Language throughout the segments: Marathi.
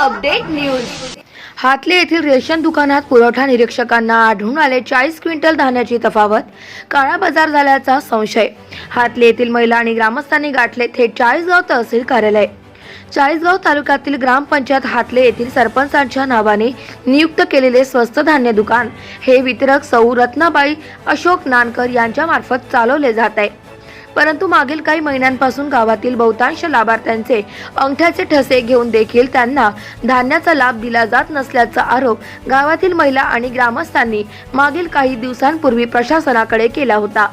Update news. हातले येथील रेशन दुकानात पुरवठा निरीक्षकांना आढळून आले चाळीस क्विंटल धान्याची तफावत. काळा बाजार झाल्याचा संशय. हातले येथील महिला आणि ग्रामस्थांनी गाठले थेट चाळीसगाव तहसील कार्यालय. चाळीसगाव तालुक्यातील ग्रामपंचायत हातले येथील सरपंचांच्या नावाने नियुक्त केलेले स्वस्त धान्य दुकान. हे वितरक सौ रत्नाबाई अशोक नानकर यांच्या मार्फत चालवले जात आहे. परंतु मागील काही महिन्यांपासून गावातील बहुतांश लाभार्थ्यांचे अंगठ्याचे ठसे घेऊन देखील त्यांना धान्याचा लाभ दिला जात नसल्याचा आरोप गावातील महिला आणि ग्रामस्थांनी मागील काही दिवसांपूर्वी प्रशासनाकडे केला होता.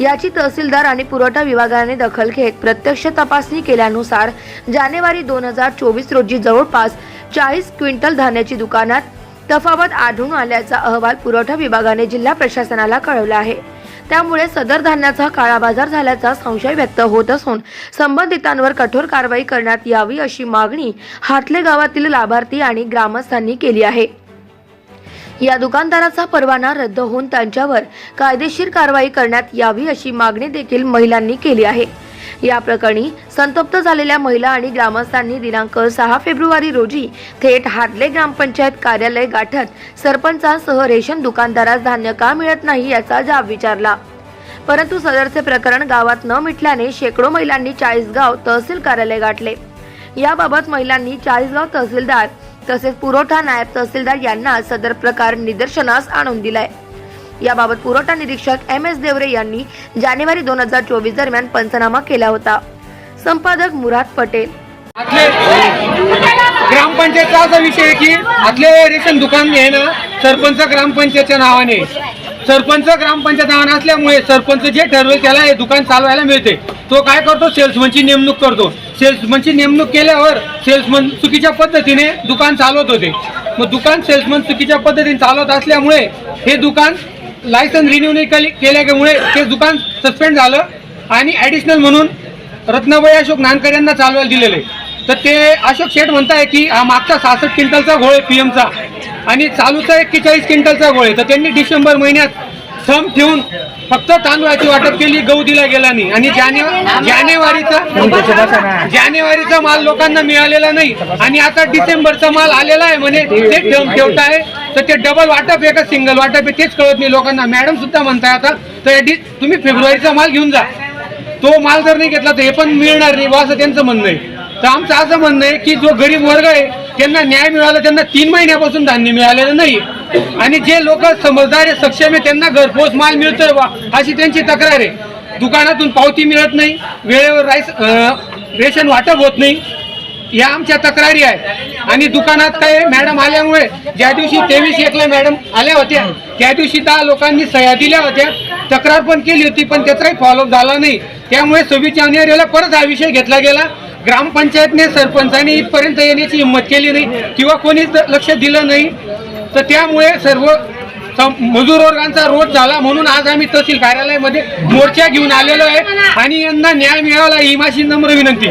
याची तहसीलदार आणि पुरवठा विभागाने दखल घेत प्रत्यक्ष तपासणी केल्यानुसार जानेवारी दोन हजार चोवीस रोजी जवळपास चाळीस क्विंटल धान्याची दुकानात तफावत आढळून आल्याचा अहवाल पुरवठा विभागाने जिल्हा प्रशासनाला कळवला आहे. त्यामुळे सदर धान्याचा काळा बाजार झाल्याचा संशय व्यक्त होत असून संबंधितांवर कठोर कारवाई करण्यात यावी अशी मागणी हातले गावातील लाभार्थी आणि ग्रामस्थांनी केली आहे. या दुकानदाराचा परवाना रद्द होऊन त्यांच्यावर कायदेशीर कारवाई करण्यात यावी अशी मागणी देखील महिलांनी केली आहे. या प्रकरणी संतप्त झालेल्या महिला आणि ग्रामस्थांनी दिनांक सहा फेब्रुवारी रोजी थेट हातले ग्रामपंचायत कार्यालय गाठत सरपंचांसह रेशन दुकानदारास धान्य का मिळत नाही याचा जाब विचारला. परंतु सदरचे प्रकरण गावात न मिटल्याने शेकडो महिलांनी चाळीसगाव तहसील कार्यालय गाठले. याबाबत महिलांनी चाळीसगाव तहसीलदार तसेच पुरवठा नायब तहसीलदार यांना सदर प्रकार निदर्शनास आणून दिलाय. याबाबत पुरवठा निरीक्षक एम एस देवरे यांनी जानेवारी दोन हजार चोवीस दरम्यान पंचनामा केला होता. संपादक मुराद पटेल. ग्रामपंचायतचा असा विषय आहे की आतले रेशन दुकान आहे ना सरपंच ग्रामपंचायतच्या नावाने. सरपंच ग्रामपंचायत नावाने असल्यामुळे सरपंच जे ठरवेल त्याला हे दुकान चालवायला मिळते. तो काय करतो? सेल्समनची नेमणूक करतो. सेल्समनची नेमणूक केल्यावर सेल्समन चुकीच्या पद्धतीने दुकान चालवत होते. मग दुकान सेल्समन चुकीच्या पद्धतीने चालवत असल्यामुळे हे दुकान लायसन रिन्यू नाही केल्यामुळे ते दुकान सस्पेंड झालं. आणि ॲडिशनल म्हणून रत्नाबाई अशोक नानकर यांना चालवायला दिलेलं. आहे तर ते अशोक शेठ म्हणताय की हा मागचा सहासष्ट क्विंटलचा घोळ आहे पीएमचा आणि चालूचा एक्केचाळीस क्विंटलचा घोळ आहे. तर त्यांनी डिसेंबर महिन्यात थंब ठेवून फक्त तांदूळाची वाटप केली गहू दिला गेला नाही. आणि जाने- जानेवारीचा जानेवारीचा माल लोकांना मिळालेला नाही. आणि आता डिसेंबरचा माल आलेला आहे म्हणे. ते ठेवता ठेवताय. तर ते डबल वाटप आहे का सिंगल वाटप आहे तेच कळत नाही लोकांना. मॅडम सुद्धा म्हणताय आता तर या तुम्ही फेब्रुवारीचा माल घेऊन जा. तो माल जर नाही घेतला तर हे पण मिळणार नाही असं त्यांचं म्हणणं आहे. तर आमचं असं म्हणणं आहे की जो गरीब वर्ग आहे त्यांना न्याय मिळाला त्यांना तीन महिन्यापासून धान्य मिळालेलं नाही. आणि जे लोक समजदार आहे सक्षम आहे त्यांना घरपोच माल मिळतोय वा अशी त्यांची तक्रार आहे. दुकानातून पावती मिळत नाही वेळेवर राईस रेशन वाटप होत नाही. या आमच्या तक्रारी आहेत. आणि दुकानात काय मॅडम आल्यामुळे ज्या दिवशी तेवीस एकला मॅडम आल्या होत्या त्या दिवशी दहा लोकांनी सह्या दिल्या होत्या. तक्रार पण केली होती पण त्याचा काही फॉलोअप झाला नाही. त्यामुळे सव्वीस जानेवारीला परत हा विषय घेतला गेला. ग्रामपंचायतने सरपंचांनी इथपर्यंत येण्याची हिंमत केली नाही किंवा कोणीच लक्ष दिलं नाही. तर त्यामुळे सर्व मजूर वर्गांचा रोज झाला म्हणून आज आम्ही तहसील कार्यालयामध्ये मोर्चा घेऊन आलेलो आहे. आणि यांना न्याय मिळाला ही माझी नम्र विनंती